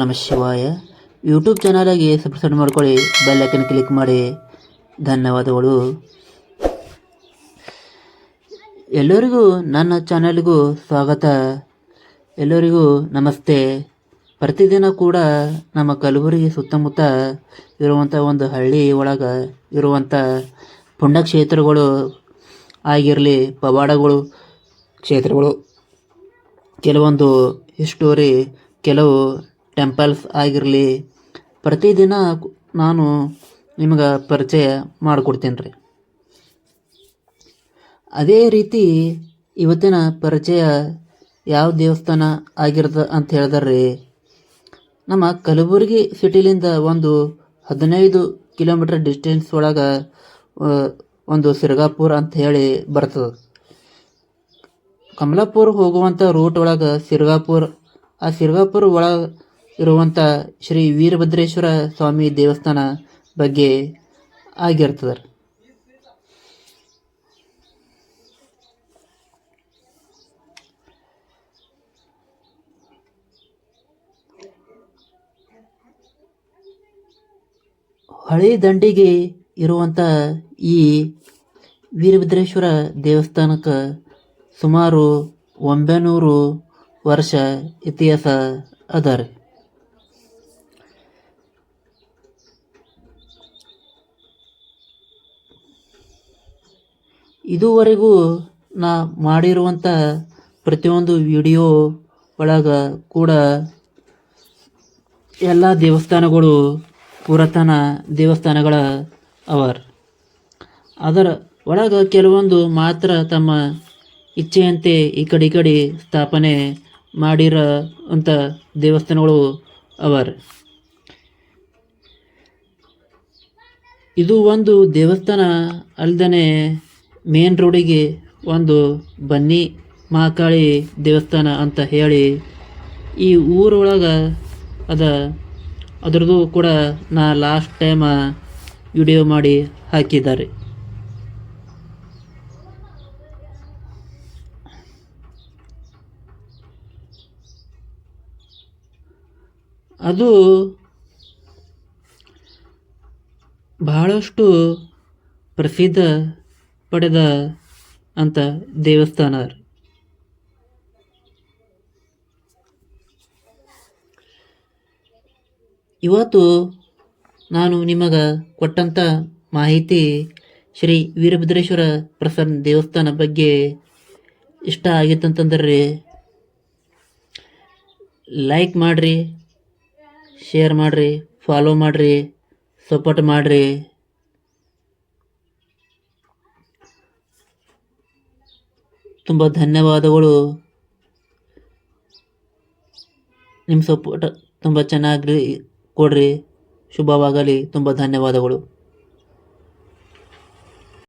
ನಮ ಶಿವಾಯ. ಯೂಟ್ಯೂಬ್ ಚಾನಲಾಗಿ ಸಬ್ಸ್ಕ್ರೈಬ್ ಮಾಡ್ಕೊಳ್ಳಿ ಬೆಲ್ ಐಕನ್ ಕ್ಲಿಕ್ ಮಾಡಿ. ಧನ್ಯವಾದಗಳು. ಎಲ್ಲರಿಗೂ ನನ್ನ ಚಾನಲ್ಗೂ ಸ್ವಾಗತ. ಎಲ್ಲರಿಗೂ ನಮಸ್ತೆ. ಪ್ರತಿದಿನ ಕೂಡ ನಮ್ಮ ಕಲಬುರಗಿ ಸುತ್ತಮುತ್ತ ಇರುವಂಥ ಒಂದು ಹಳ್ಳಿ ಒಳಗೆ ಇರುವಂಥ ಪುಣ್ಯಕ್ಷೇತ್ರಗಳು ಆಗಿರಲಿ, ಪವಾಡಗಳು ಕ್ಷೇತ್ರಗಳು. ಕೆಲವೊಂದು ಹಿಸ್ಟೋರಿ ಕೆಲವು ಟೆಂಪಲ್ಸ್ ಆಗಿರಲಿ, ಪ್ರತಿದಿನ ನಾನು ನಿಮಗೆ ಪರಿಚಯ ಮಾಡಿಕೊಡ್ತೀನಿ ರೀ ಅದೇ ರೀತಿ ಇವತ್ತಿನ ಪರಿಚಯ ಯಾವ ದೇವಸ್ಥಾನ ಆಗಿರ್ತದೆ ಅಂತ ಹೇಳಿದ್ರಿ, ನಮ್ಮ ಕಲಬುರಗಿ ಸಿಟಿಲಿಂದ ಒಂದು ಹದಿನೈದು ಕಿಲೋಮೀಟರ್ ಡಿಸ್ಟೆನ್ಸ್ ಒಳಗೆ ಒಂದು ಸಿರ್ಗಾಪುರ ಅಂತ ಹೇಳಿ ಬರ್ತದೆ. ಕಮಲಾಪುರ ಹೋಗುವಂಥ ರೂಟ್ ಒಳಗೆ ಸಿರ್ಗಾಪುರ, ಆ ಸಿರ್ಗಾಪುರ ಒಳಗೆ ಇರುವಂಥ ಶ್ರೀ ವೀರಭದ್ರೇಶ್ವರ ಸ್ವಾಮಿ ದೇವಸ್ಥಾನ ಬಗ್ಗೆ ಆಗಿರ್ತದೆ. ಹಳೆ ದಂಡಿಗೆ ಇರುವಂಥ ಈ ವೀರಭದ್ರೇಶ್ವರ ದೇವಸ್ಥಾನಕ್ಕೆ ಸುಮಾರು ಒಂಬೈನೂರು ವರ್ಷ ಇತಿಹಾಸ ಅದ ರೀ ಇದುವರೆಗೂ ನಾ ಮಾಡಿರುವಂಥ ಪ್ರತಿಯೊಂದು ವಿಡಿಯೋ ಒಳಗೆ ಕೂಡ ಎಲ್ಲ ದೇವಸ್ಥಾನಗಳು ಪುರಾತನ ದೇವಸ್ಥಾನಗಳ ಅವರ್. ಅದರ ಒಳಗೆ ಕೆಲವೊಂದು ಮಾತ್ರ ತಮ್ಮ ಇಚ್ಛೆಯಂತೆ ಈ ಕಡೆ ಈ ಕಡೆ ಸ್ಥಾಪನೆ ಮಾಡಿರೋ ಅಂಥ ದೇವಸ್ಥಾನಗಳು ಅವರ್. ಇದು ಒಂದು ದೇವಸ್ಥಾನ ಅಲ್ದೇ ಮೇನ್ ರೋಡಿಗೆ ಒಂದು ಬನ್ನಿ ಮಹಾಕಾಳಿ ದೇವಸ್ಥಾನ ಅಂತ ಹೇಳಿ ಈ ಊರೊಳಗೆ ಅದ. ಅದರದ್ದು ಕೂಡ ನಾ ಲಾಸ್ಟ್ ಟೈಮ ವಿಡಿಯೋ ಮಾಡಿ ಹಾಕಿದ್ದಾರೆ. ಅದು ಬಹಳಷ್ಟು ಪ್ರಸಿದ್ಧ ಪಡೆದ ಅಂತ ದೇವಸ್ಥಾನ ಇವತ್ತು ನಾನು ನಿಮಗೆ ಕೊಟ್ಟಂತ ಮಾಹಿತಿ ಶ್ರೀ ವೀರಭದ್ರೇಶ್ವರ ಪ್ರಸನ್ನ ದೇವಸ್ಥಾನ ಬಗ್ಗೆ ಇಷ್ಟ ಆಗಿತ್ತಂತಂದ್ರೆ ಲೈಕ್ ಮಾಡಿರಿ ಶೇರ್ ಮಾಡಿರಿ ಫಾಲೋ ಮಾಡಿರಿ ಸಪೋರ್ಟ್ ಮಾಡಿರಿ. ತುಂಬ ಧನ್ಯವಾದಗಳು. ನಿಮ್ಮ ಸಪೋರ್ಟ್ ತುಂಬ ಚೆನ್ನಾಗಿ ಕೊಡ್ರಿ. ಶುಭವಾಗಲಿ. ತುಂಬ ಧನ್ಯವಾದಗಳು.